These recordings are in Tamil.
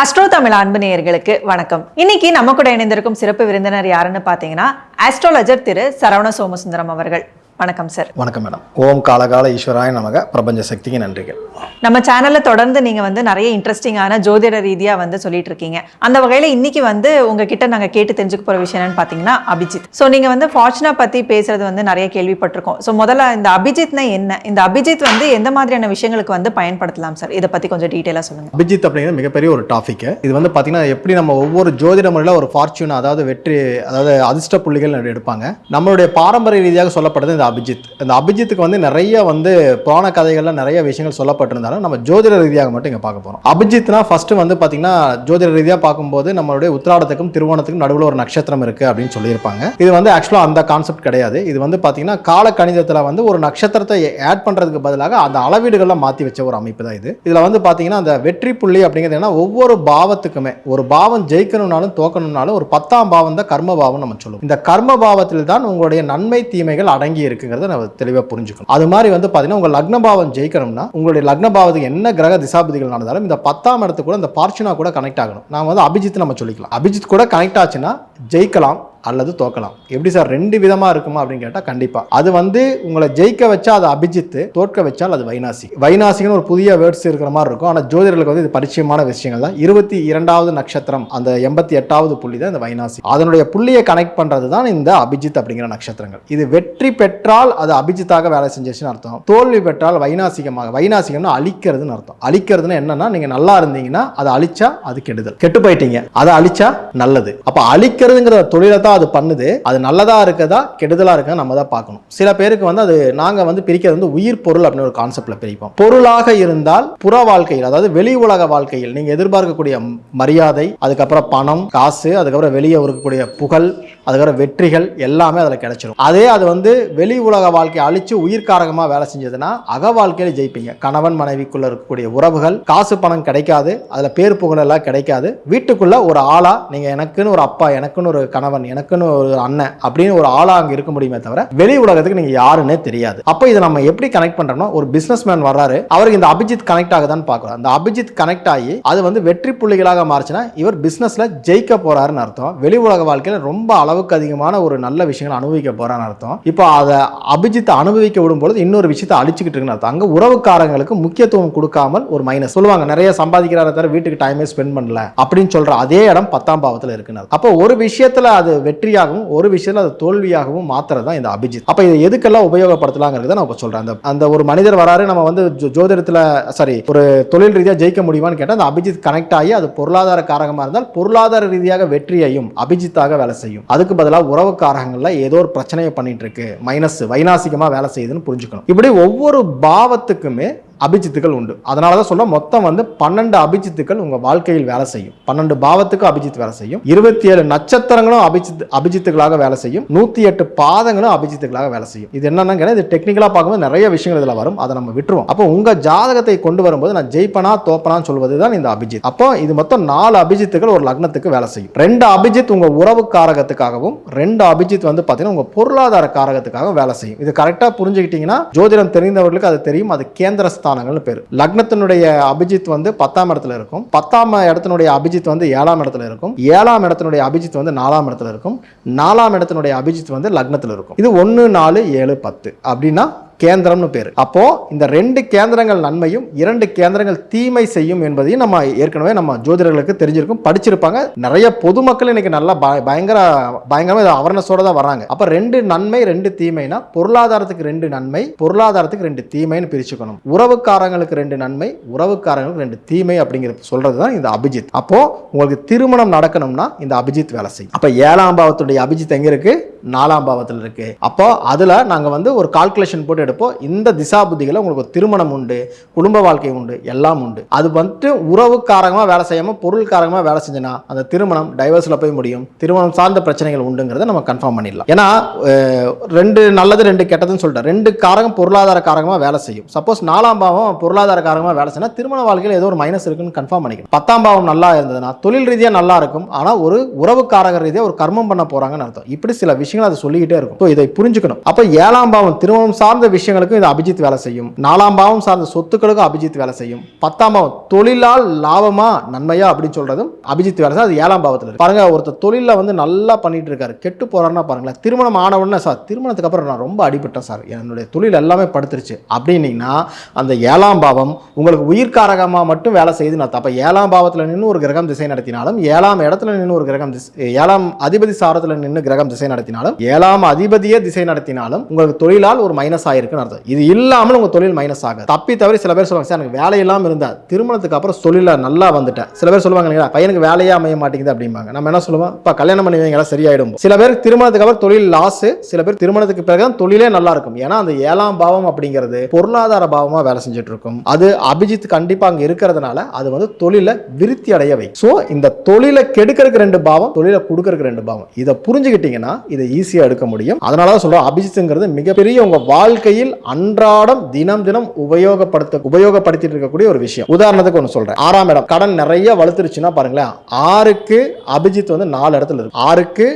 அஸ்ட்ரோ தமிழ் அன்பு நேயர்களுக்கு வணக்கம். இன்னைக்கு நம்ம கூட இணைந்திருக்கும் சிறப்பு விருந்தினர் யாருன்னு பார்த்தீங்கன்னா ஆஸ்ட்ராலஜர் திரு சரவண சோமசுந்தரம் அவர்கள். வணக்கம் சார் வணக்கம் மேடம் ஓம் காலகால ஈஸ்வராய நமக. பிரபஞ்ச சக்திக்கு நன்றிகள். நம்ம சேனல்ல தொடர்ந்து நீங்க வந்து நிறைய இன்ட்ரெஸ்டிங்கான ஜோதிட ரீதியா வந்து சொல்லிட்டு இருக்கீங்க. அந்த வகையில இன்னைக்கு வந்து உங்ககிட்ட நாங்க கேட்டு தெரிஞ்சுக்க போற விஷயம் என்னன்னு பாத்தீங்கன்னா அபிஜித். ஸோ நீங்க வந்து ஃபார்ச்சுனா பத்தி பேசுறது வந்து நிறைய கேள்விப்பட்டிருக்கோம். ஸோ முதல்ல இந்த அபிஜித்னா என்ன? இந்த அபிஜித் வந்து எந்த மாதிரியான விஷயங்களுக்கு வந்து பயன்படுத்தலாம் சார் இதை பத்தி கொஞ்சம் டீட்டெயிலா சொல்லுங்க. அபிஜித் அப்படிங்கிறது மிகப்பெரிய ஒரு டாபிக் இது வந்து பார்த்தீங்கன்னா எப்படி நம்ம ஒவ்வொரு ஜோதிட முறையில் ஒரு ஃபார்ச்சூன் அதாவது வெற்றி அதாவது அதிர்ஷ்ட புள்ளிகள் எடுப்பாங்க. நம்மளுடைய பாரம்பரிய ரீதியாக சொல்லப்படுறது இந்த அபிஜித். இந்த அபிஜித்துக்கு வந்து நிறைய வந்து புராண கதைகள்ல நிறைய விஷயங்கள் சொல்லப்பட்டிருந்தாலும் நம்ம ஜோதிட ரீதியாக மட்டும் இங்கே பார்க்க போகிறோம் அபிஜித்னா ஃபர்ஸ்ட் வந்து பார்த்தீங்கன்னா ஜோதிட ரீதியாக பார்க்கும்போது நம்மளுடைய உத்திராடத்துக்கும் திருவோணத்துக்கும் நடுவில் ஒரு நட்சத்திரம் இருக்கு அப்படின்னு சொல்லியிருப்பாங்க. இது வந்து ஆக்சுவலாக அந்த கான்செப்ட் கிடையாது. இது வந்து பார்த்திங்கன்னா கால கணிதத்தில் வந்து ஒரு நட்சத்திரத்தை ஆட் பண்ணுறதுக்கு பதிலாக அந்த அளவீடுகளை மாற்றி வச்ச ஒரு அமைப்பு தான் இது. இதில் வந்து பார்த்திங்கன்னா அந்த வெற்றி புள்ளி அப்படிங்கிறது என்ன ஒவ்வொரு பாவத்துக்குமே ஒரு பாவம் ஜெயிக்கணும்னாலும் தோக்கணும்னாலும் ஒரு பத்தாம் பாவம் தான் கர்ம பாவம் நம்ம சொல்லுவோம். இந்த கர்ம பாவத்தில் தான் உங்களுடைய நன்மை தீமைகள் அடங்கி இருக்குங்கிறத நம்ம தெளிவாக புரிஞ்சுக்கணும். அது மாதிரி வந்து பார்த்தீங்கன்னா உங்கள் லக்னபாவம் ஜெயிக்கணும்னா உங்களுடைய லக்னபாவத்துக்கு என்ன கிரக திசாபதிகள் நடந்தாலும் இந்த பத்தாம் இடத்துக்கு கூட இந்த பார்ச்சுனா கூட கனெக்ட் ஆகணும். நான் வந்து அபிஜித் நம்ம சொல்லிக்கலாம். அபிஜித் கூட கனெக்ட் ஆச்சுன்னா ஜெயிக்கலாம். அல்லது தோக்கலாம். எப்படி சார் ரெண்டு விதமா இருக்குமா அப்படின்னு கேட்டா கண்டிப்பா. அது வந்து உங்களை ஜெயிக்க வச்சா அது அபிஜித்து தோற்க வச்சால் அது வைனாசி வைனாசிகன்னு ஒரு புதிய வேர்ட்ஸ் இருக்கிற மாதிரி இருக்கும். ஆனா ஜோதிடர்களுக்கு வந்து இது பரிச்சயமான விஷயங்கள் தான். இருபத்தி இரண்டாவது நட்சத்திரம் அந்த எண்பத்தி எட்டாவது புள்ளி தான் இந்த வைனாசி அதனுடைய புள்ளியை கனெக்ட் பண்றது தான் இந்த அபிஜித் அப்படிங்கிற நட்சத்திரங்கள். இது வெற்றி பெற்றால் அது அபிஜித்தாக வேலை செஞ்சிருச்சுன்னு அர்த்தம். தோல்வி பெற்றால் வைனாசிகமாக வைனாசிகம்னு அழிக்கிறதுன்னு அர்த்தம். அழிக்கிறதுன்னு என்னன்னா நீங்க நல்லா இருந்தீங்கன்னா அதை அழிச்சா அது கெடுதல். கெட்டு போயிட்டீங்க. அதை அழிச்சா நல்லது. அப்ப அழிக்கிறதுங்கிற தொழிலை தான் அது பண்ணுது. அது நல்லதா இருக்கதா கெடுதலா இருக்கா நம்ம தான் பார்க்கணும். சில பேருக்கு வந்து அது நாங்க வந்து பிரிக்கிறது வந்து உயிர் பொருள் அப்படின்னு ஒரு கான்செப்ட்ல பிரிப்போம். பொருளாக இருந்தால் புற வாழ்க்கையில் அதாவது வெளி உலக வாழ்க்கையில் நீங்க எதிர்பார்க்கக்கூடிய மரியாதை அதுக்கப்புறம் பணம் காசு அதுக்கப்புறம் வெளியே இருக்கக்கூடிய புகழ் அதுக்கப்புறம் வெற்றிகள் எல்லாமே அதில் கிடைச்சிடும் அதே அது வந்து வெளி உலக வாழ்க்கையை அழிச்சு உயிர்காரகமாக வேலை செஞ்சதுன்னா அக வாழ்க்கையில ஜெயிப்பீங்க. கணவன் மனைவிக்குள்ள இருக்கக்கூடிய உறவுகள் காசு பணம் கிடைக்காது அதில் பேர் புகழ் எல்லாம் கிடைக்காது. வீட்டுக்குள்ள ஒரு ஆளா நீங்க எனக்குன்னு ஒரு அப்பா எனக்குன்னு ஒரு கணவன் எனக்குன்னு ஒரு அண்ணன் அப்படின்னு ஒரு ஆளா அங்க இருக்க முடியுமே தவிர வெளி உலகத்துக்கு நீங்க யாருன்னே தெரியாது. அப்போ இதை நம்ம எப்படி கனெக்ட் பண்றோம்னா ஒரு பிசினஸ் மேன் வர்றாரு. அவருக்கு இந்த அபிஜித் கனெக்ட் ஆகுதான்னு பார்க்குறோம். அந்த அபிஜித் கனெக்ட் ஆகி அது வந்து வெற்றி புள்ளிகளாக மாறுச்சுன்னா இவர் பிசினஸ்ல ஜெயிக்க போறாருன்னு அர்த்தம். வெளி உலக வாழ்க்கையில ரொம்ப அளவுக்கு அதிகமான ஒரு நல்ல விஷயங்களை அனுபவிக்க போறான்னு அர்த்தம். இப்போ அதை அபிஜித்தை அனுபவிக்க விடும்பொழுது இன்னொரு விஷயத்தை அழிச்சுக்கிட்டு இருக்குன்னு அர்த்தம். அங்க உறவுக்காரங்களுக்கு முக்கியத்துவம் கொடுக்காமல் ஒரு மைனஸ் சொல்லுவாங்க நிறைய சம்பாதிக்கிறார தவிர வீட்டுக்கு டைமே ஸ்பெண்ட் பண்ணல அப்படின்னு சொல்ற அதே இடம் பத்தாம் பாவத்தில் இருக்குன்னு அப்போ ஒரு விஷயத்துல அது வெற்றியாகவும் ஒரு விஷயத்துல அது தோல்வியாகவும் மாத்துறது தான் இந்த அபிஜித். அப்ப இதை எதுக்கெல்லாம் உபயோகப்படுத்தலாங்கிறத நான் இப்போ சொல்றேன். அந்த அந்த ஒரு மனிதர் வராரு நம்ம வந்து ஜோதிடத்துல சாரி ஒரு தொழில் ரீதியாக ஜெயிக்க முடியுமான்னு கேட்டால் அந்த அபிஜித் கனெக்ட் ஆகி அது பொருளாதார காரகமாக இருந்தால் பொருளாதார ரீதியாக வெற்றியையும் அபிஜித்தாக வேலை செய்யும். அதுக்கு பதிலாக உறவு ஏதோ ஒரு பிரச்சனையை பண்ணிட்டு இருக்கு. மைனஸ் வைநாசிகமாக வேலை செய்யுதுன்னு புரிஞ்சுக்கணும். இப்படி ஒவ்வொரு பாவத்துக்குமே அபிஜித்துகள் உண்டு. அதனால தான் சொல்ல மொத்தம் வந்து பன்னெண்டு அபிஜித்துக்கள் உங்க வாழ்க்கையில் வேலை செய்யும். பன்னெண்டு பாவத்துக்கு அபிஜித் வேலை செய்யும். இருபத்தி ஏழு நட்சத்திரங்களும் அபிஜித் அபிஜித்துகளாக வேலை செய்யும். நூத்தி எட்டு பாதங்களும் அபிஜித்துகளாக வேலை செய்யும். இது என்னன்னா இது டெக்னிக்கலா பார்க்கும்போது நிறைய விஷயங்கள் இதுல வரும். அதை நம்ம விட்டுருவோம். அப்போ உங்க ஜாதகத்தை கொண்டு வரும்போது நான் ஜெயிப்பனா தோப்பனான்னு சொல்வது தான் இந்த அபிஜித். அப்போ இது மொத்தம் நாலு அபிஜித்துகள் ஒரு லக்னத்துக்கு வேலை செய்யும். ரெண்டு அபிஜித் உங்க உறவு காரகத்துக்காகவும் ரெண்டு அபிஜித் வந்து பாத்தீங்கன்னா உங்க பொருளாதார காரகத்துக்காகவும் வேலை செய்யும். இது கரெக்டா புரிஞ்சுக்கிட்டீங்கன்னா ஜோதிடம் தெரிந்தவர்களுக்கு அது தெரியும் அது கேந்திர ஸ்தானங்கள்னு பேர். லக்னத்தினுடைய அபிஜித் வந்து பத்தாம் இடத்துல இருக்கும். பத்தாம் இடத்தினுடைய அபிஜித் வந்து ஏழாம் இடத்துல இருக்கும். ஏழாம் இடத்தினுடைய அபிஜித் வந்து நாலாம் இடத்துல இருக்கும். நாலாம் இடத்தினுடைய அபிஜித் வந்து லக்னத்தில் இருக்கும். இது ஒன்று நாலு ஏழு பத்து. அப்படின்னா கேந்திரம்னு பேர். அப்போ இந்த ரெண்டு கேந்திரங்கள் நன்மையும் இரண்டு கேந்திரங்கள் தீமை செய்யும் என்பதையும் நம்ம ஏற்கனவே நம்ம ஜோதிடர்களுக்கு தெரிஞ்சிருக்கும் படிச்சிருப்பாங்க. நிறைய பொதுமக்கள் இன்னைக்கு நல்லா பய- பயங்கர பயங்கரமா அவர்னஸோட தான் வராங்க அப்ப ரெண்டு நன்மை ரெண்டு தீமைனா பொருளாதாரத்துக்கு ரெண்டு நன்மை பொருளாதாரத்துக்கு ரெண்டு தீமைன்னு பிரிச்சுக்கணும். உறவுக்காரங்களுக்கு ரெண்டு நன்மை உறவுக்காரங்களுக்கு ரெண்டு தீமை அப்படிங்கிறது சொல்றது தான் இந்த அபிஜித். அப்போ உங்களுக்கு திருமணம் நடக்கணும்னா இந்த அபிஜித் வேலை செய்யும். அப்ப ஏழாம் பாவத்துடைய அபிஜித் எங்க இருக்கு? நாலாம் பாவத்தில் இருக்கு. அப்போ அதுல நாங்க வந்து ஒரு கால்குலேஷன் போட்டு எடுப்போம். இந்த திசா புத்திகளை உங்களுக்கு திருமணம் உண்டு குடும்ப வாழ்க்கை உண்டு எல்லாம் உண்டு. அது வந்துட்டு உறவுக்காரகமா வேலை செய்யாம பொருள்காரகமா வேலை செஞ்சனா அந்த திருமணம் டைவர்ஸ்ல போய் முடியும். திருமணம் சார்ந்த பிரச்சனைகள் உண்டுங்கிறத நம்ம கன்ஃபார்ம் பண்ணிடலாம். ஏன்னா ரெண்டு நல்லது ரெண்டு கெட்டதுன்னு சொல்லிட்டேன். ரெண்டு காரகம் பொருளாதார காரகமாக வேலை செய்யும். சப்போஸ் நாலாம் பாவம் பொருளாதார காரகமாக வேலை செய்யணும் திருமண வாழ்க்கையில் ஏதோ ஒரு மைனஸ் இருக்குன்னு கன்ஃபார்ம் பண்ணிக்கணும் பத்தாம் பாவம் நல்லா இருந்ததுன்னா தொழில் ரீதியா நல்லா இருக்கும். ஆனால் ஒரு உறவுக்காரக ரீதியாக ஒரு கர்மம் பண்ண போகிறாங்கன்னு அர்த்தம். இப்படி சில விஷயங்கள் அதை சொல்லிக்கிட்டே இருக்கும். இதை புரிஞ்சுக்கணும். அப்போ ஏழாம் பாவம் திருமணம் சார்ந்த விஷயங்களுக்கும் இது அபிஜித் வேலை செய்யும். நாலாம் பாவம் சார்ந்த சொத்துக்களுக்கும் அபிஜித் வேலை செய்யும். பத்தாம் பாவம் தொழிலால் லாபமா நன்மையா அப்படின்னு சொல்றதும் அபிஜித் வேலை அது ஏழாம் பாவத்தில் இருக்கு. பாருங்க ஒருத்தர் தொழிலில் வந்து நல்லா பண்ணிட்டு இருக்காரு கெட்டு போறாருன்னா பாருங்களேன் திருமணம் ஆன உடனே சார் திருமணத்துக்கு அப்புறம் நான் ரொம்ப அடிபட்டேன் சார். என்னுடைய தொழில் எல்லாமே படுத்துருச்சு. அப்படின்னீங்கன்னா அந்த ஏழாம் பாவம் உங்களுக்கு உயிர்காரகமாக மட்டும் வேலை செய்து நான் தப்ப ஏழாம் பாவத்தில் நின்று ஒரு கிரகம் திசை நடத்தினாலும் ஏழாம் இடத்துல நின்று ஒரு கிரகம் திசை ஏழாம் அதிபதி சாரத்தில் நின்று கிரகம் திசை நடத்தினாலும் ஏழாம் அதிபதியே திசை நடத்தினாலும் உங்களுக்கு தொழிலால் ஒரு மைனஸ் இருக்குன்னு அர்த்தம். இது இல்லாமல் உங்க தொழில் மைனஸ் ஆகாது. தப்பி தவிர சில பேர் சொல்லுவாங்க சார் எனக்கு வேலை இல்லாமல் இருந்தா திருமணத்துக்கு அப்புறம் தொழில நல்லா வந்துட்டேன். சில பேர் சொல்லுவாங்க இல்லைங்களா பையனுக்கு வேலையே அமைய மாட்டேங்குது அப்படிம்பாங்க. நம்ம என்ன சொல்லுவோம் இப்போ கல்யாணம் பண்ணி வைங்களா சரியாயிடும். சில பேர் திருமணத்துக்கு அப்புறம் தொழில் லாஸ் சில பேர் திருமணத்துக்கு பிறகு தான் தொழிலே நல்லா இருக்கும். ஏன்னா அந்த ஏழாம் பாவம் அப்படிங்கிறது பொருளாதார பாவமாக வேலை செஞ்சுட்டு இருக்கும் அது அபிஜித் கண்டிப்பாக அங்கே இருக்கிறதுனால அது வந்து தொழிலை விருத்தி அடைய வை ஸோ இந்த தொழிலை கெடுக்கிறதுக்கு ரெண்டு பாவம் தொழிலை கொடுக்கறதுக்கு ரெண்டு பாவம். இதை புரிஞ்சுக்கிட்டீங்கன்னா இதை ஈஸியாக எடுக்க முடியும். அதனால தான் சொல்கிறோம் அபிஜித்துங்கிறது மிகப்பெரிய உங்கள் வாழ்க்கை வாழ்க்கையில் அன்றாடம் தினம் தினம் உபயோகப்படுத்த உபயோகப்படுத்திட்டு இருக்கக்கூடிய ஒரு விஷயம். உதாரணத்துக்கு ஒன்று சொல்றேன். ஆறாம் இடம். கடன் நிறைய வளர்த்துருச்சுன்னா பாருங்களேன் ஆறுக்கு அபிஜித் வந்து நாலு இடத்துல இருக்கும் ஆறுக்கு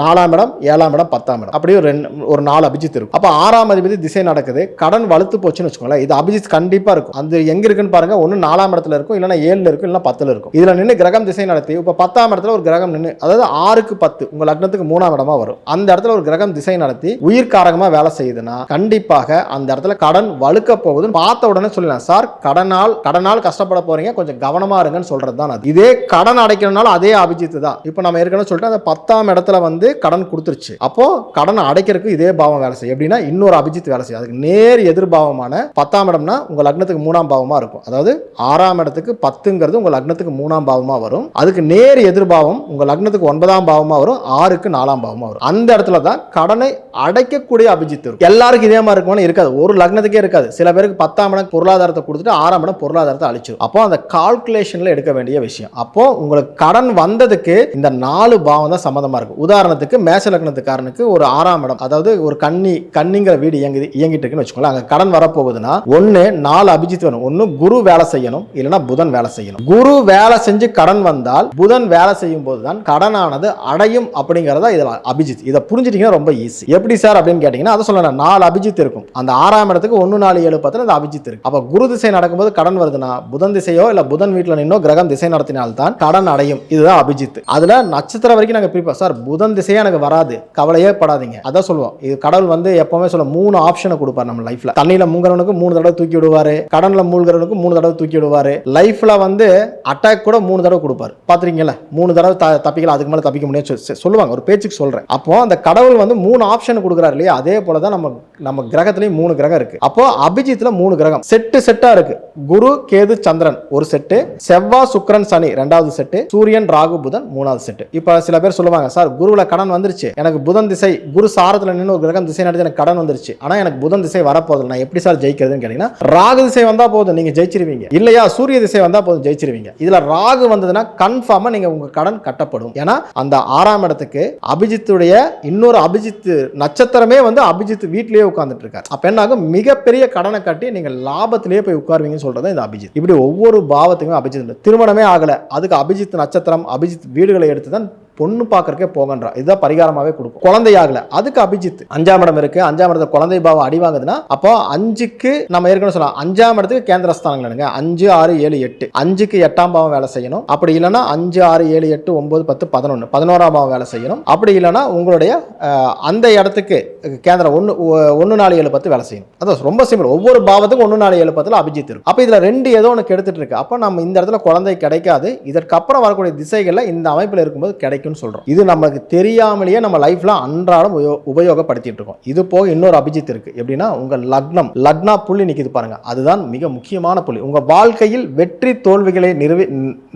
நாலாம் இடம் ஏழாம் இடம் பத்தாம் இடம். அப்படியே ஒரு ரெண்டு ஒரு நாலு அபிஜித் இருக்கும். அப்போ ஆறாம் அதிபதி திசை நடக்குது. கடன் வலுத்து போச்சுன்னு வச்சுக்கோங்களேன் இது அபிஜித் கண்டிப்பாக இருக்கும். அந்த எங்க இருக்குன்னு பாருங்க ஒன்று நாலாம் இடத்துல இருக்கும் இல்லைன்னா ஏழுல இருக்கும் இல்லைன்னா பத்தில் இருக்கும். இதில் நின்று கிரகம் திசை நடத்தி இப்போ பத்தாம் இடத்துல ஒரு கிரகம் நின்று அதாவது ஆறுக்கு பத்து உங்கள் லக்னத்துக்கு மூணாம் இடமா வரும். அந்த இடத்துல ஒரு கிரகம் திசை நடத்தி உயிர்காரகமா வேலை செய்யுதுன்னா கண்டிப்பாக அந்த இடத்துல கடன் வலுக்க போகுதுன்னு பார்த்த உடனே சொல்லலாம் சார் கடனால் கடனால் கஷ்டப்பட போறீங்க. கொஞ்சம் கவனமா இருங்கன்னு சொல்றது தான் அது. இதே கடன் அடைக்கணும்னாலும் அதே அபிஜித் தான். இப்போ நம்ம ஏற்கனவே சொல்லிட்டு அந்த பத்தாம் இடத்துல வந்து கடன் கொடுத்துருச்சு. அப்போ கடன் அடைக்கிறதுக்கு இதே பாவம் வேலை செய்யும். எப்படின்னா இன்னொரு அபிஜித் வேலை செய்யும். அதுக்கு நேர் எதிர்பாவமான பத்தாம் இடம்னா உங்க லக்னத்துக்கு மூணாம் பாவமா இருக்கும். அதாவது ஆறாம் இடத்துக்கு பத்துங்கிறது உங்க லக்னத்துக்கு மூணாம் பாவமா வரும். அதுக்கு நேர் எதிர்பாவம் உங்க லக்னத்துக்கு ஒன்பதாம் பாவமா வரும். ஆறுக்கு நாலாம் பாவமா வரும். அந்த இடத்துல தான் கடனை அடைக்கக்கூடிய அபிஜித் இருக்கும். எல்லாருக்கும் இதே மாதிரி இருக்குமான்னு இருக்காது. ஒரு லக்னத்துக்கே இருக்காது. சில பேருக்கு பத்தாம் இடம் பொருளாதாரத்தை கொடுத்துட்டு ஆறாம் இடம் பொருளாதாரத்தை அழிச்சிடும் அப்போ அந்த கால்குலேஷனில் எடுக்க வேண்டிய விஷயம். அப்போ உங்களுக்கு கடன் வந்ததுக்கு இந்த நாலு பாவம் தான் சம்மந்தமா இருக்கும். உதாரணத்துக்கு மேச லக்னத்துக்காரனுக்கு ஒரு ஆறாம் இடம் அதாவது ஒரு கண்ணி கண்ணிங்கிற வீடு இயங்குது இயங்கிட்டு இருக்குன்னு வச்சுக்கோங்களேன். அங்கே கடன் வரப்போகுதுன்னா ஒன்று நாலு அபிஜித் வேணும். ஒன்று குரு வேலை செய்யணும் இல்லைன்னா புதன் வேலை செய்யணும். குரு வேலை செஞ்சு கடன் வந்தால் புதன் வேலை செய்யும் போது தான் கடனானது அடையும் அப்படிங்கிறதா இதில் அபிஜித். இதை புரிஞ்சுட்டீங்கன்னா ரொம்ப ஈஸி எப்படி சார் அப்படின்னு கேட்டீங்கன்னா அதை சொல்லணும். நாலு அபிஜித் இருக்கும் அந்த ஆறாம் இடத்துக்கு ஒன்று நாலு ஏழு பத்தில் அந்த அபிஜித் இருக்கு. அப்போ குரு திசை நடக்கும்போது கடன் வருதுன்னா புதன் திசையோ இல்லை புதன் வீட்டில் நின்னோ கிரகம் திசை நடத்தினால்தான் கடன் அடையும். இதுதான் அபிஜித். அதில் நட்சத்திரம் வரைக்கும் நாங்கள் பிரிப்போம். சார் புதன் திசையே எனக்கு வராது. கவலையே படாதீங்க. அதான் சொல்லுவோம். இது கடவுள் வந்து எப்பவுமே சொல்ல மூணு ஆப்ஷனை கொடுப்பார் நம்ம லைஃப்ல தண்ணியில் மூங்குறவனுக்கு மூணு தடவை தூக்கி விடுவாரு. கடனில் மூழ்கிறவனுக்கு மூணு தடவை தூக்கி விடுவாரு. லைஃப்பில் வந்து அட்டாக் கூட மூணு தடவை கொடுப்பாரு. பார்த்துருக்கீங்களா மூணு தடவை த- தப்பிக்கலாம் அதுக்கு மேலே தப்பிக்க முடியாது. சொல்லுவாங்க. ஒரு பேச்சுக்கு சொல்கிறேன் அப்போ அந்த கடவுள் வந்து மூணு ஆப்ஷன் கொடுக்குறாரு இல்லையா? அதே போல தான் நம்ம நம்ம கிரகத்திலையும் மூணு கிரகம் இருக்கு. அப்போ அபிஜித்ல மூணு கிரகம். செட்டு செட்டா இருக்கு. குரு கேது சந்திரன் ஒரு செட்டு. செவ்வாய் சுக்கிரன் சனி ரெண்டாவது செட்டு. சூரியன் ராகு புதன் மூணாவது செட்டு. இப்போ சில பேர் சொல்லுவாங்க சார் குருவுல கடன் வந்துருச்சு. எனக்கு புதன் திசை குரு சாரத்துல நின்று ஒரு கிரகம் திசை நடத்தி எனக்கு கடன் வந்துருச்சு. ஆனா எனக்கு புதன் திசை வரப்போதில்லை நான் எப்படி சார் ஜெயிக்கிறதுன்னு கேட்டீங்கன்னா ராகு திசை வந்தா போதும். நீங்க ஜெயிச்சிருவீங்க. இல்லையா சூரிய திசை வந்தா போதும். ஜெயிச்சிருவீங்க. இதுல ராகு வந்ததுன்னா கன்ஃபார்மா நீங்க உங்க கடன் கட்டப்படும். ஏன்னா அந்த ஆறாம் இடத்துக்கு அபிஜித்துடைய இன்னொரு அபிஜித் நட்சத்திரமே வந்து அபிஜித் வீட்லயே உட்காந்துட்டு இருக்காரு அப்போ என்னாகும்? மிகப்பெரிய கடனை கட்டி நீங்கள் லாபத்திலேயே போய் உட்காருவீங்கன்னு சொல்றது இந்த அபிஜித். இப்படி ஒவ்வொரு பாவத்துக்கும் அபிஜித் திருமணமே ஆகலை. அதுக்கு அபிஜித் நட்சத்திரம் அபிஜித் வீடுகளை எடுத்து தான் பொண்ணு பார்க்கறக்கே போகன்றா இதுதான் பரிகாரமாகவே கொடுக்கும். குழந்தையாகல. அதுக்கு அபிஜித். அஞ்சாம் இடம் இருக்கு. அஞ்சாம் இடத்துல குழந்தை பாவம் அடி வாங்குதுன்னா அப்போ அஞ்சுக்கு நம்ம ஏற்கனவே சொல்லலாம் அஞ்சாம் இடத்துக்கு கேந்திர ஸ்தானங்கள் அஞ்சு ஆறு ஏழு எட்டு. அஞ்சுக்கு எட்டாம் பாவம் வேலை செய்யணும். அப்படி இல்லைன்னா அஞ்சு ஆறு ஏழு எட்டு ஒன்பது பத்து பதினொன்று பதினோராம் பாவம் வேலை செய்யணும். அப்படி இல்லைன்னா உங்களுடைய அந்த இடத்துக்கு கேந்திரம் ஒன்று ஒன்று நாலு ஏழு பத்து வேலை செய்யணும். அதான் ரொம்ப சிம்பிள் ஒவ்வொரு பாவத்துக்கும் ஒன்று நாலு ஏழு பத்தில் அபிஜித் இருக்கும் அப்போ இதில் ரெண்டு ஏதோ ஒன்று கெடுத்துட்டு இருக்கு. அப்போ நம்ம இந்த இடத்துல குழந்தை கிடைக்காது. இதற்கப்புறம் வரக்கூடிய திசைகளில் இந்த அமைப்பில் இருக்கும்போது கிடைக்கும்னு சொல்கிறோம் இது நமக்கு தெரியாமலேயே நம்ம லைஃப்பில் அன்றாடம் உபயோ உபயோகப்படுத்திட்டு இருக்கோம். இது போக இன்னொரு அபிஜித் இருக்குது எப்படின்னா உங்கள் லக்னம் லக்னா புள்ளி நிற்கிது பாருங்கள் அதுதான் மிக முக்கியமான புள்ளி. உங்கள் வாழ்க்கையில் வெற்றி தோல்விகளை நிறுவி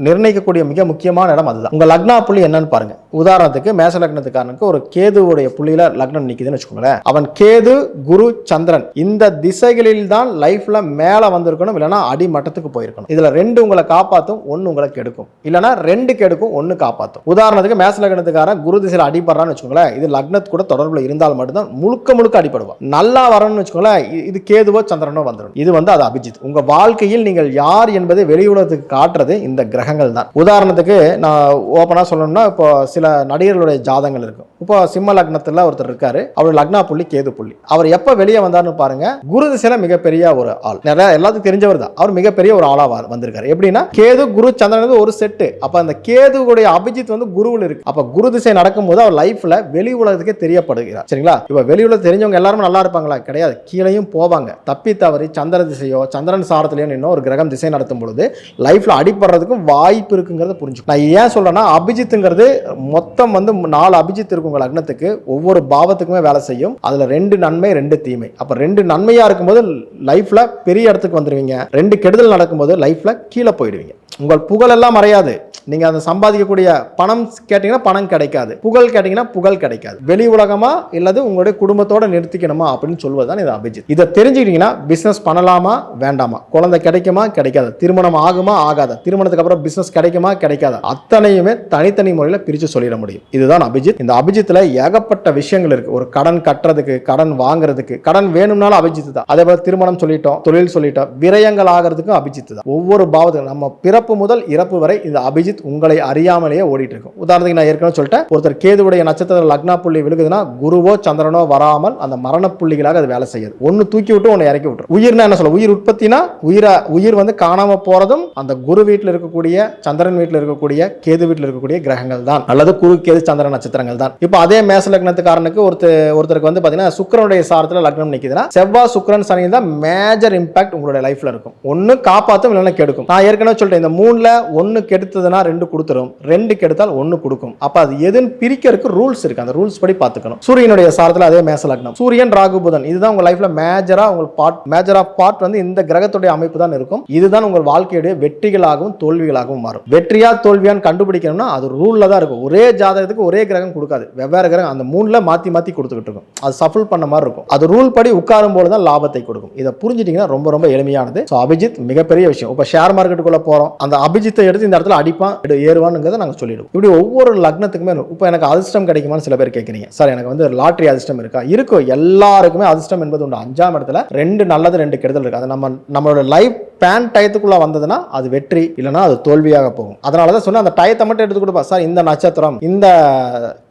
நிர்ணயிக்கக்கூடிய மிக முக்கியமான இடம் அதுதான். உங்கள் லக்னா புள்ளி என்னன்னு பாருங்க. உதாரணத்துக்கு மேச லக்னத்துக்காரனுக்கு ஒரு கேதுவுடைய புள்ளியில் லக்னம் நிற்கிதுன்னு வச்சுக்கோங்களேன். அவன் கேது குரு சந்திரன் இந்த திசைகளில் தான் லைஃப்பில் மேலே வந்திருக்கணும் இல்லைன்னா அடிமட்டத்துக்கு போயிருக்கணும். இதில் ரெண்டு உங்களை காப்பாற்றும் ஒன்று உங்களை கெடுக்கும். இல்லைன்னா ரெண்டு கெடுக்கும் ஒன்று காப்பாற்றும் உதாரணத்துக்கு மேச லக்னத்துக்காரன் குரு திசையில் அடிபடுறான்னு வச்சுக்கோங்களேன். இது லக்னத்து கூட தொடர்பில் இருந்தால் மட்டும்தான் முழுக்க முழுக்க அடிபடுவான் நல்லா வரணும்னு வச்சுக்கோங்களேன் இது கேதுவோ சந்திரனோ வந்துடும் இது வந்து அது அபிஜித். உங்க வாழ்க்கையில் நீங்கள் யார் என்பதை வெளி உலகத்துக்கு காட்டுறது இந்த கிரகங்கள் தான். உதாரணத்துக்கு நான் ஓப்பனாக சொல்லணும்னா இப்போ சில நடிகர்களுடைய ஜாதகங்கள் இருக்கும் இப்போ சிம்ம லக்னத்தில் ஒருத்தர் இருக்காரு. அவர் லக்னா புள்ளி கேது புள்ளி. அவர் எப்போ வெளியே வந்தார்னு பாருங்க குரு திசையில மிகப்பெரிய ஒரு ஆள். நிறைய எல்லாத்துக்கும் தெரிஞ்சவர் தான். அவர் மிகப்பெரிய ஒரு ஆளாக வந்திருக்காரு. எப்படின்னா கேது குரு சந்திரன் ஒரு செட்டு அப்போ அந்த கேதுவுடைய அபிஜித் வந்து குருவில் இருக்கு. அப்ப குரு திசை நடக்கும்போது அவர் லைஃப்ல வெளி உலகத்துக்கே தெரியப்படுகிறார். சரிங்களா? இப்ப வெளி உலக தெரிஞ்சவங்க எல்லாரும் நல்லா இருப்பாங்களா? கிடையாது. கீழேயும் போவாங்க. தப்பி தவறி சந்திர திசையோ சந்திரன் சாரத்திலேயோ நின்று ஒரு கிரகம் திசை நடத்தும் பொழுது லைஃப்ல அடிபடுறதுக்கும் வாய்ப்பு இருக்குங்கிறத புரிஞ்சுக்கணும். நான் ஏன் சொல்றேன்னா அபிஜித்துங்கிறது மொத்தம் வந்து நாலு அபிஜித் இருக்கும் உங்க லக்னத்துக்கு. ஒவ்வொரு பாவத்துக்குமே வேலை செய்யும். அதுல ரெண்டு நன்மை ரெண்டு தீமை. அப்ப ரெண்டு நன்மையா இருக்கும்போது லைஃப்ல பெரிய இடத்துக்கு வந்துருவீங்க. ரெண்டு கெடுதல் நடக்கும்போது லைஃப்ல கீழே போயிடுவீங்க. உங்கள் புகழெல்லாம் மறையாது. நீங்க அதை சம்பாதிக்கக்கூடிய பணம் கேட்டீங்கன்னா பணம் கிடைக்காது. புகழ் கேட்டீங்கன்னா புகழ் கிடைக்காது. வெளி உலகமா இல்லது உங்களுடைய குடும்பத்தோட நிறுத்திக்கணுமா அப்படின்னு சொல்வது தான் இது அபிஜித். இதை தெரிஞ்சுக்கிட்டீங்கன்னா பிசினஸ் பண்ணலாமா? வேண்டாமா. குழந்தை கிடைக்குமா? கிடைக்காது. திருமணம் ஆகுமா? ஆகாதா. திருமணத்துக்கு அப்புறம் பிசினஸ் கிடைக்குமா? கிடைக்காதா. அத்தனையுமே தனித்தனி முறையில் பிரித்து சொல்லிட முடியும். இதுதான் அபிஜித். இந்த அபிஜித்தில் ஏகப்பட்ட விஷயங்கள் இருக்கு. ஒரு கடன் கட்டுறதுக்கு கடன் வாங்குறதுக்கு. கடன் வேணும்னாலும் அபிஜித் தான். அதே போல திருமணம் சொல்லிட்டோம் தொழில் சொல்லிட்டோம். விரயங்கள் ஆகிறதுக்கும் அபிஜித் தான். ஒவ்வொரு பாவத்துக்கும் நம்ம பிறப்பு முதல் இறப்பு வரை இந்த அபிஜித் உங்களை அறியாமலேயே ஓடிட்டு இருக்கும் உதாரணத்துக்கு நான் ஏற்கனவே சொல்லிட்டேன் ஒருத்தர் கேதுவுடைய நட்சத்திர லக்னா புள்ளி விழுகுதுன்னா குருவோ சந்திரனோ வராமல் அந்த மரண புள்ளிகளாக அது வேலை செய்யுது. ஒன்னு தூக்கி விட்டு ஒன்னு இறக்கி விட்டுரும். உயிர்னா என்ன சொல்ல உயிர் உற்பத்தினா உயிரை உயிர் வந்து காணாம போறதும் அந்த குரு வீட்டில் இருக்கக்கூடிய சந்திரன் வீட்டில் இருக்கக்கூடிய கேது வீட்டில் இருக்கக்கூடிய கிரகங்கள் தான். அல்லது குரு கேது சந்திரன் நட்சத்திரங்கள் தான். இப்போ அதே மேச லக்னத்துக்காரனுக்கு ஒருத்தர் ஒருத்தருக்கு வந்து பாத்தீங்கன்னா சுக்கிரனுடைய சாரத்தில் லக்னம் நிக்குதுன்னா செவ்வாய் சுக்கரன் சனி தான் மேஜர் இம்பாக்ட் உங்களுடைய லைஃப்ல இருக்கும். ஒன்னு காப்பாத்தும் இல்லைன்னா கெடுக்கும். நான் ஏற்கனவே சொல்லிட்டேன் இந்த மூணுல ஒன்னு கெடுத்ததுன்னா ரெண்டு கொடுத்துரும். ரெண்டுக்கு எடுத்தால் ஒன்று கொடுக்கும். அப்போ அது எதுன்னு பிரிக்கிறதுக்கு ரூல்ஸ் இருக்கு. அந்த ரூல்ஸ் படி பார்த்துக்கணும். சூரியனுடைய சாரத்தில் அதே மேசலக்னம் சூரியன் ராகு புதன். இதுதான் உங்கள் லைஃப்ல மேஜராக உங்கள் பார்ட் மேஜர் ஆஃப் பார்ட் வந்து இந்த கிரகத்துடைய அமைப்பு தான் இருக்கும். இதுதான் உங்கள் வாழ்க்கையுடைய வெற்றிகளாகவும் தோல்விகளாகவும் மாறும். வெற்றியா தோல்வியான்னு கண்டுபிடிக்கணும்னா அது ரூலில் தான் இருக்கும். ஒரே ஜாதகத்துக்கு ஒரே கிரகம் கொடுக்காது. வெவ்வேறு கிரகம் அந்த மூணில் மாற்றி மாற்றி கொடுத்துக்கிட்டு இருக்கும். அது சஃபுல் பண்ண மாதிரி இருக்கும். அது ரூல் படி உட்காரும் போது தான் லாபத்தை கொடுக்கும். இதை புரிஞ்சிட்டிங்கன்னா ரொம்ப ரொம்ப எளிமையானது. ஸோ அபிஜித் மிகப்பெரிய விஷயம். இப்போ ஷேர் மார்க்கெட்டுக்குள்ள போகிறோம் அந்த அபிஜித்தை எடுத்து இந்த இடத்துல அடிப்பான். ஏறுவானுங்கிறத நாங்கள் சொல்லிடுவோம். இப்படி ஒவ்வொரு லக்னத்துக்குமே இப்போ எனக்கு அதிர்ஷ்டம் கிடைக்குமான்னு சில பேர் கேட்குறீங்க சார் எனக்கு வந்து லாட்ரி அதிர்ஷ்டம் இருக்கா? இருக்கும் எல்லாருக்குமே அதிர்ஷ்டம் என்பது உண்டு. அஞ்சாம் இடத்துல ரெண்டு நல்லது ரெண்டு கெடுதல் இருக்குது அது நம்ம நம்மளோட லைஃப் பேன் டயத்துக்குள்ள வந்ததுன்னா அது வெற்றி இல்லைன்னா அது தோல்வியாக போகும். அதனால தான் சொன்னேன் அந்த டயத்தை மட்டும் எடுத்து கொடுப்பா. சார் இந்த நட்சத்திரம் இந்த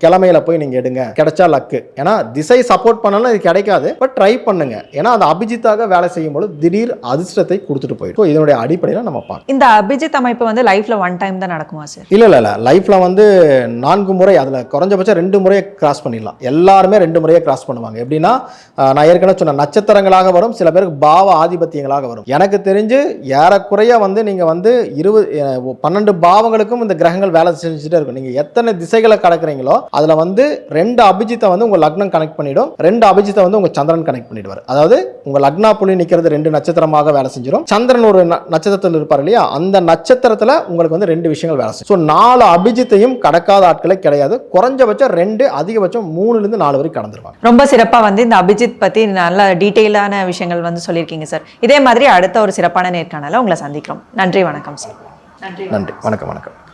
கிழமையில போய் நீங்க எடுங்க. கிடைச்சா லக்கு ஏன்னா திசை சப்போர்ட் பண்ணாலும் இது கிடைக்காது. பட் ட்ரை பண்ணுங்க. ஏன்னா அது அபிஜித்தாக வேலை செய்யும் போது திடீர் அதிர்ஷ்டத்தை கொடுத்துட்டு போயிடும். இதனுடைய அடிப்படையில் நம்ம பார்க்கணும் இந்த அபிஜித் அமைப்பு வந்து லைஃப்ல ஒன் டைம் தான் நடக்குமா சார் இல்ல இல்ல இல்ல. லைஃப்ல வந்து நான்கு முறை அதுல குறைஞ்சபட்சம் ரெண்டு முறையை கிராஸ் பண்ணிடலாம். எல்லாருமே ரெண்டு முறையை கிராஸ் பண்ணுவாங்க. எப்படின்னா நான் ஏற்கனவே சொன்ன நட்சத்திரங்களாக வரும் சில பேருக்கு பாவ ஆதிபத்தியங்களாக வரும். எனக்கு தெரிஞ்சு ஏறக்குறைய வந்து நீங்கள் வந்து இருபது பன்னெண்டு பாவங்களுக்கும் இந்த கிரகங்கள் வேலை செஞ்சுட்டே இருக்கும். நீங்கள் எத்தனை திசைகளை கடக்குறீங்களோ அதில் வந்து ரெண்டு அபிஜித்தை வந்து உங்கள் லக்னம் கனெக்ட் பண்ணிடும். ரெண்டு அபிஜித்தை வந்து உங்கள் சந்திரன் கனெக்ட் பண்ணிடுவார். அதாவது உங்கள் லக்னா புள்ளி நிற்கிறது ரெண்டு நட்சத்திரமாக வேலை செஞ்சிடும் சந்திரன் ஒரு நட்சத்திரத்தில் இருப்பார் இல்லையா? அந்த நட்சத்திரத்தில் உங்களுக்கு வந்து ரெண்டு விஷயங்கள் வேலை செய்யும். ஸோ நாலு அபிஜித்தையும் கடக்காத ஆட்களே கிடையாது. குறைஞ்சபட்சம் ரெண்டு அதிகபட்சம் மூணுல இருந்து நாலு வரைக்கும் கடந்துருவாங்க. ரொம்ப சிறப்பாக வந்து இந்த அபிஜித் பத்தி நல்ல டீட்டெயிலான விஷயங்கள் வந்து சொல்லியிருக்கீங்க சார் இதே மாதிரி அடுத்த ஒரு சிறப்பான நேர்காணல உங்களை சந்திக்கிறோம். நன்றி வணக்கம் சார். நன்றி நன்றி வணக்கம் வணக்கம்.